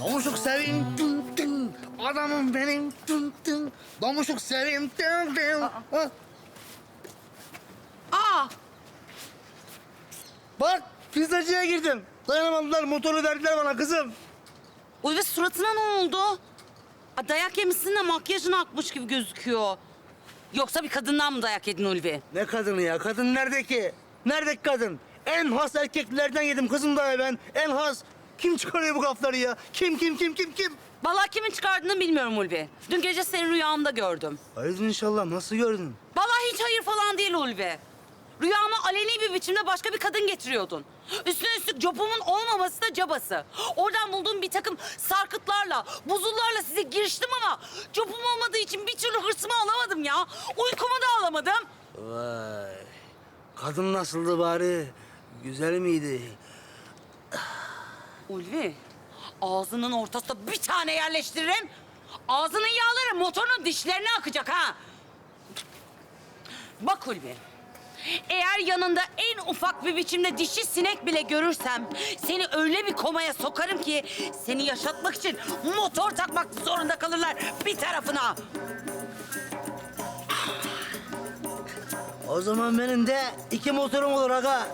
Domuşuk seveyim tın tın. Adamım benim tın. Domuşuk seveyim tın tın. Ha, Aa, Bak pizzacıya girdim. Dayanamadılar motoru verdiler bana kızım. Ulvi suratına ne oldu? Aa, dayak yemişsin de makyajın akmış gibi gözüküyor. Yoksa bir kadından mı dayak yedin Ulvi? Ne kadını ya? Kadın nerede ki? Nerede ki kadın? En has erkeklerden yedim kızım da ben. En has. Kim çıkarıyor bu gafları ya? Kim kim kim kim kim? Vallahi kimin çıkardığını bilmiyorum Ulvi. Dün gece seni rüyamda gördüm. Hayır inşallah. Nasıl gördün? Vallahi hiç hayır falan değil Ulvi. Rüyama aleni bir biçimde başka bir kadın getiriyordun. Üstüne üstlük copumun olmaması da cabası. Oradan bulduğum bir takım sarkıtlarla, buzullarla size giriştim ama copum olmadığı için bir türlü hırsımı alamadım ya. Uykumu da alamadım. Vay. Kadın nasıldı bari? Güzel miydi? Ulvi, ağzının ortasına bir tane yerleştiririm. Ağzının yağları motorun dişlerine akacak ha. Bak Ulvi, eğer yanında en ufak bir biçimde dişi sinek bile görürsem... ...seni öyle bir komaya sokarım ki... ...seni yaşatmak için motor takmak zorunda kalırlar bir tarafına. O zaman benim de iki motorum olur aga.